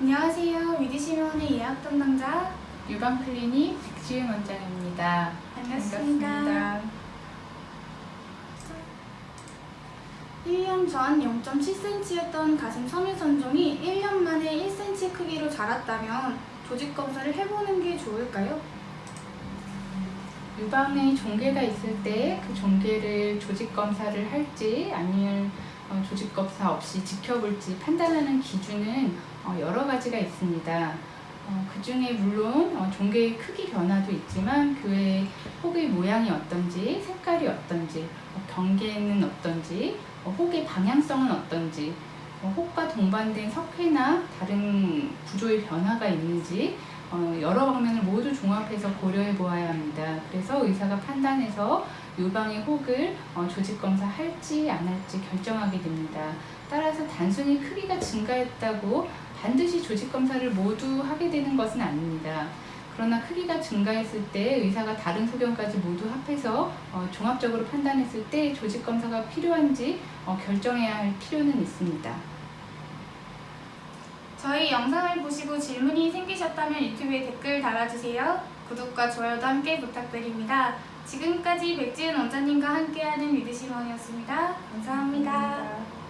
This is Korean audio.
안녕하세요. 위드시면의 예약 담당자 유방 클리닉 백지은 원장입니다. 반갑습니다. 반갑습니다. 1년 전 0.7cm였던 가슴 섬유 선종이 1년 만에 1cm 크기로 자랐다면 조직 검사를 해보는 게 좋을까요? 유방에 종괴가 있을 때 그 종괴를 조직 검사를 할지 아니면 어, 조직 검사 없이 지켜볼지 판단하는 기준은 어, 여러 가지가 있습니다. 어, 그 중에 물론 어, 종괴의 크기 변화도 있지만 그 외에 혹의 모양이 어떤지, 색깔이 어떤지, 어, 경계는 어떤지, 어, 혹의 방향성은 어떤지, 어, 혹과 동반된 석회나 다른 구조의 변화가 있는지 어, 여러 방면을 모두 종합해서 고려해 보아야 합니다. 그래서 의사가 판단해서 유방의 혹을 어, 조직 검사할지 안 할지 결정하게 됩니다. 따라서 단순히 크기가 증가했다고 반드시 조직 검사를 모두 하게 되는 것은 아닙니다. 그러나 크기가 증가했을 때 의사가 다른 소견까지 모두 합해서 어, 종합적으로 판단했을 때 조직 검사가 필요한지 어, 결정해야 할 필요는 있습니다. 저희 영상을 보시고 질문이 생기셨다면 유튜브에 댓글 달아주세요. 구독과 좋아요도 함께 부탁드립니다. 지금까지 백지은 원장님과 함께하는 위드시먼이었습니다 감사합니다. 감사합니다.